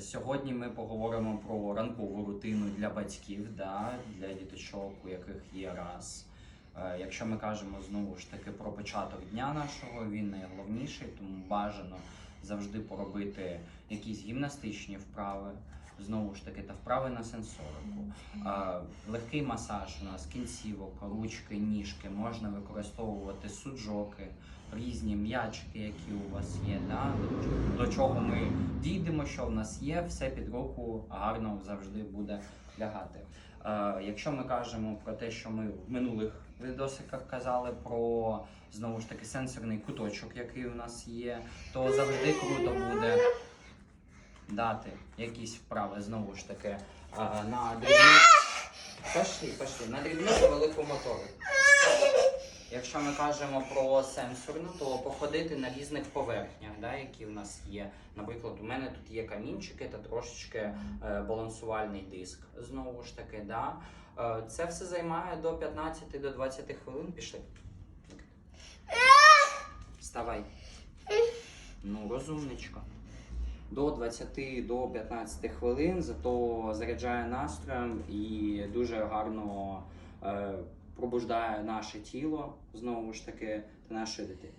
Сьогодні ми поговоримо про ранкову рутину для батьків, да, для діточок, у яких є раз. Е, Якщо ми кажемо знову ж таки про початок дня нашого, він найголовніший, тому бажано завжди поробити якісь гімнастичні вправи, знову ж таки, та вправи на сенсорику. Е, Легкий масаж у нас кінцівок, ручки, ніжки, можна використовувати суджоки, різні м'ячики, які у вас є. Да? До чого ми дійдемо, що в нас є, все під руку гарно завжди буде лягати. Е, якщо ми кажемо про те, що ми в минулих відосиках казали про знову ж таки сенсорний куточок, який у нас є, то завжди круто буде дати якісь вправи знову ж таки е, на дрібну. Пошли, пошли, на дрібну велику моторику. Якщо ми кажемо про сенсорну, то походити на різних поверхнях, да, які в нас є. Наприклад, у мене тут є камінчики та трошечки е, балансувальний диск. Знову ж таки, да. Е, це все займає до 15 до 20 хвилин. Пішли. Вставай. Ну, розумничка. До 20 до 15 хвилин, зато заряджає настроєм і дуже гарно е, пробуждає наше тіло знову ж таки та нашої дитину.